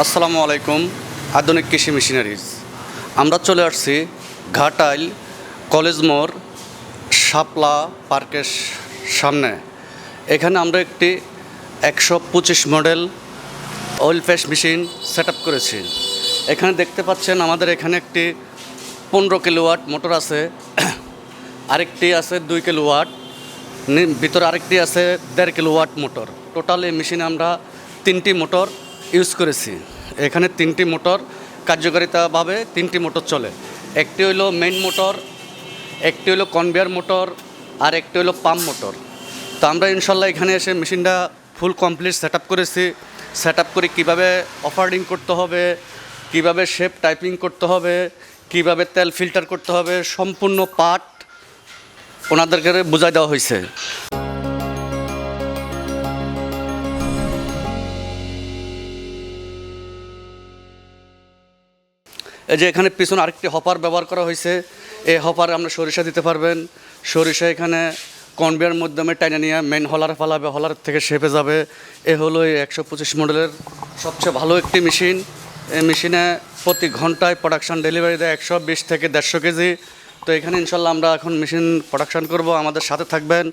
আসসালামু আলাইকুম, আধুনিক কৃষি মেশিনারিজ। আমরা চলে আসছি ঘাটাইল কলেজ মোড়, শাপলা পার্কের সামনে। এখানে আমরা একটি একশো পঁচিশ মডেল অয়েল ফ্যাশ মেশিন সেট করেছি। এখানে দেখতে পাচ্ছেন আমাদের এখানে একটি পনেরো কিলোওয়াট মোটর আছে, আরেকটি আছে দুই কিলোওয়াট ভিতরে আরেকটি আছে দেড় কিলোওয়াট মোটর। টোটাল এই মেশিনে আমরা তিনটি মোটর ইউজ করেছি। এখানে তিনটি মোটর কার্যকারিতাভাবে তিনটি মোটর চলে। একটি হলো মেইন মোটর একটি হলো কনভেয়ার মোটর আর একটি হলো পাম্প মোটর তো আমরা ইনশাল্লাহ এখানে এসে মেশিনটা ফুল কমপ্লিট সেট করেছি। সেট করে কীভাবে অফারিং করতে হবে, কীভাবে শেপ টাইপিং করতে হবে, কীভাবে তেল ফিল্টার করতে হবে, সম্পূর্ণ পার্ট ওনাদেরকে বোঝাই দেওয়া হয়েছে। এই যে এখানে পিছনে আরেকটি হপার ব্যবহার করা হয়েছে। এই হপারে আমরা সরিষা দিতে পারবেন। সরিষা এখানে কনভেয়ার মাধ্যমে টাইনে নিয়ে মেন হলার ফালাবে, হলার থেকে শেপে যাবে। এ হলো এই একশো পঁচিশ মডেলের সবচেয়ে ভালো একটি মেশিন। এই মেশিনে প্রতি ঘন্টায় প্রোডাকশান ডেলিভারি দেয় একশো বিশ থেকে দেড়শো কেজি। তো এখানে ইনশাল্লাহ আমরা এখন মেশিন প্রোডাকশান করব। আমাদের সাথে থাকবেন।